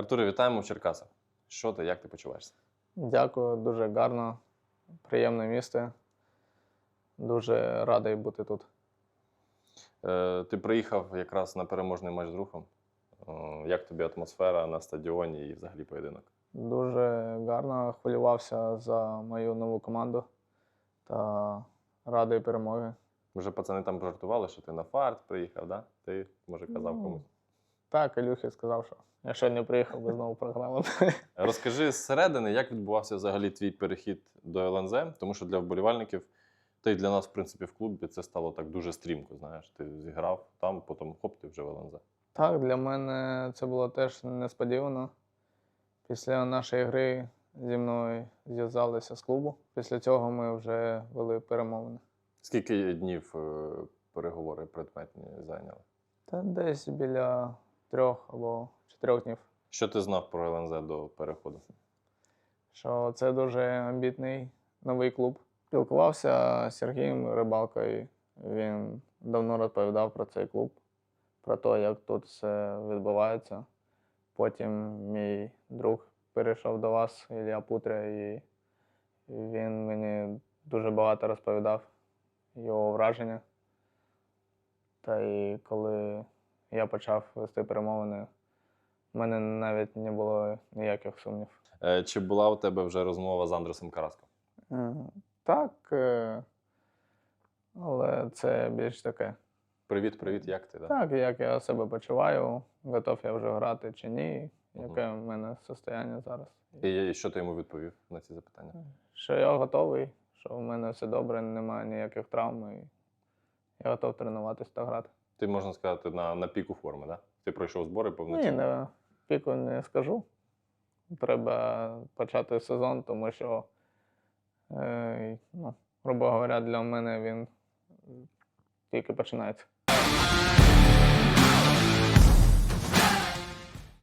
Артуре, вітаємо в Черкасах. Що ти, як ти почуваєшся? Дякую, дуже гарно, приємне місце. Дуже радий бути тут. Е, ти приїхав якраз на переможний матч з рухом. Е, як тобі атмосфера на стадіоні і взагалі поєдинок? Дуже гарно хвилювався за мою нову команду та радий перемоги. Вже пацани там жартували, що ти на фарт приїхав, да? Ти, може, казав Ну, комусь. Так, Ілюхі сказав, що якщо не приїхав, би знову програли. Розкажи зсередини, як відбувався взагалі твій перехід до ЛНЗ, тому що для вболівальників, та й для нас, в принципі, в клубі це стало так дуже стрімко. Знаєш, ти зіграв там, потім хоп, ти вже в ЛНЗ. Так, для мене це було теж несподівано. Після нашої гри зі мною зв'язалися з клубу. Після цього ми вже вели перемовини. Скільки днів е, переговори предметні зайняли? Та десь біля трьох або чотирьох днів. Що ти знав про ЛНЗ до переходу? Що це дуже амбітний новий клуб. Спілкувався з Сергієм Рибалкою. Він давно розповідав про цей клуб, про те, як тут все відбувається. Потім мій друг перейшов до вас, Ілля Путря, і він мені дуже багато розповідав його враження. Та і коли я почав вести перемовини, в мене навіть не було ніяких сумнів. Е, Чи була у тебе вже розмова з Андресом Караском? М, Так, е, але це більш таке. Привіт, привіт, як ти? Да? Так, як я себе почуваю, готов я вже грати чи ні, яке в мене состояння зараз. І що ти йому відповів на ці запитання? Що я готовий, що в мене все добре, немає ніяких травм, і я готов тренуватися та грати. Ти можна сказати на, на піку форми, да? Ти пройшов збори Ні, повноцінно? не піку не скажу. Треба почати сезон, тому що, е, ну, грубо говоря, для мене він тільки починається.